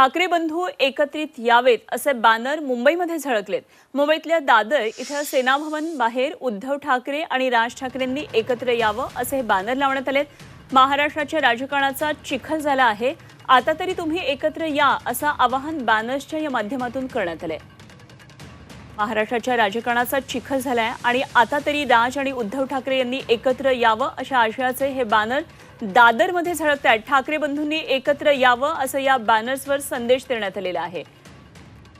ठाकरे बंधू एकत्रित यावेत असे बॅनर मुंबईमध्ये झळकलेत. मुंबईतल्या दादर इथं सेनाभवन बाहेर उद्धव ठाकरे आणि राज ठाकरेंनी एकत्र यावं असे हे बॅनर लावण्यात आलेत. महाराष्ट्राच्या राजकारणाचा चिखल झाला आहे. आता तरी तुम्ही एकत्र या असं आवाहन बॅनर्सच्या या माध्यमातून करण्यात आलंय. महाराष्ट्राच्या राजकारणाचा चिखल झालाय आणि आता तरी राज आणि उद्धव ठाकरे यांनी एकत्र यावं अशा आशयाचे हे बॅनर दादरमध्ये झळकत आहेत ठाकरे बंधूंनी एकत्र यावं असं या बॅनर्सवर संदेश देण्यात आलेला आहे.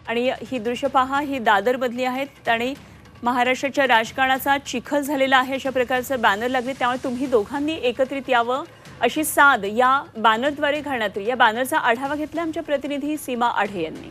आणि ही दृश्य पहा ही दादरमधली आहेत आणि महाराष्ट्राच्या राजकारणाचा चिखल झालेला आहे अशा प्रकारचं बॅनर लागले. त्यामुळे तुम्ही दोघांनी एकत्रित यावं अशी साद या बॅनरद्वारे घालण्यात आली. या बॅनरचा आढावा घेतला आमच्या प्रतिनिधी सीमा आढे यांनी.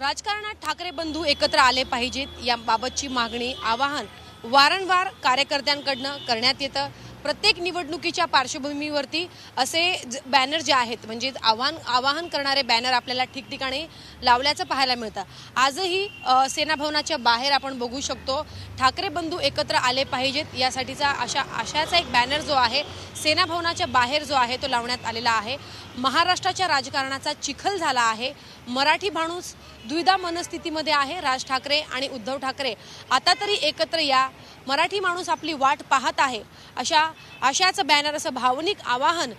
राजकारणात ठाकरे बंधू एकत्र आले पाहिजेत. याबाबतची मागणी आवाहन वारंवार कार्यकर्त्यांकडनं करण्यात येतं. प्रत्येक निवडणुकीच्या पार्श्वभूमीवरती असे ज- बॅनर जे आहेत म्हणजे आव्हान आवाहन करणारे बॅनर आपल्याला ठिकठिकाणी लावल्याचं पाहायला मिळतं. आजही सेनाभवनाच्या बाहेर आपण बघू शकतो ठाकरे बंधू एकत्र आले पाहिजेत यासाठीचा अशा आशाचा एक बॅनर जो आहे सेनाभवनाच्या बाहेर जो आहे तो लावण्यात आलेला आहे. महाराष्ट्राच्या राजकारणाचा चिखल झाला आहे. मराठी माणूस द्विधा मनस्थितीमध्ये आहे राज ठाकरे आणि उद्धव ठाकरे. आता तरी एकत्र या. मराठी माणूस आपली वाट पाहत आहे. अशा अशाच बॅनर असं भावनिक आवाहन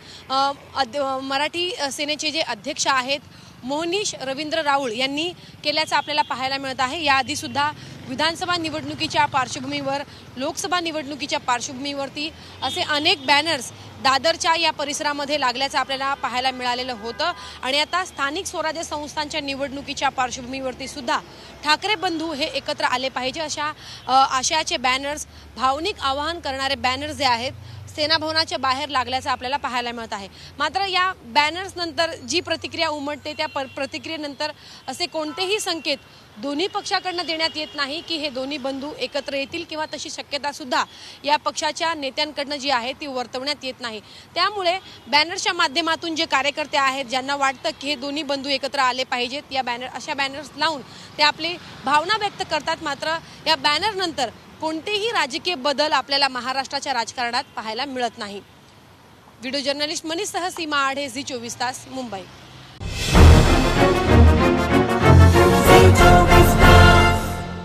मराठी सेनेचे जे अध्यक्ष आहेत मोहनीश रवींद्र राऊळ यांनी केल्याचं आपल्याला पाहायला मिळत आहे. याआधी सुद्धा विधानसभा निवडणुकीच्या पार्श्वभूमीवर लोकसभा निवडणुकीच्या पार्श्वभूमीवरती असे अनेक बॅनर्स दादरच्या या परिसरामध्ये लागल्याचं आपल्याला पाहायला मिळालेलं होतं. आणि आता स्थानिक स्वराज्य संस्थांच्या निवडणुकीच्या पार्श्वभूमीवरती सुद्धा ठाकरे बंधू हे एकत्र आले पाहिजे अशा आशयाचे बॅनर्स भावनिक आवाहन करणारे बॅनर्स जे आहेत सेनाभवनाच्या बाहेर लागल्याचं आपल्याला पाहायला मिळत आहे. मात्र या बॅनर्स नंतर जी प्रतिक्रिया उमटते त्या प्रतिक्रियेनंतर असे कोणतेही संकेत दोन्ही पक्षाकडनं देण्यात येत नाही की हे दोन्ही बंधू एकत्र येतील किंवा तशी शक्यता सुद्धा या पक्षाच्या नेत्यांकडनं जी आहे ती वर्तवण्यात येत नाही. त्यामुळे बॅनर्सच्या माध्यमातून जे कार्यकर्ते आहेत ज्यांना वाटतं की हे दोन्ही बंधू एकत्र आले पाहिजेत या बॅनर अशा बॅनर्स लावून ते आपली भावना व्यक्त करतात. मात्र या बॅनर नंतर कोणतेही राजकीय बदल आपल्याला महाराष्ट्राच्या राजकारणात पाहायला मिळत नाही. व्हिडिओ जर्नलिस्ट मनीष सह सीमा आढे झी चोवीस तास मुंबई.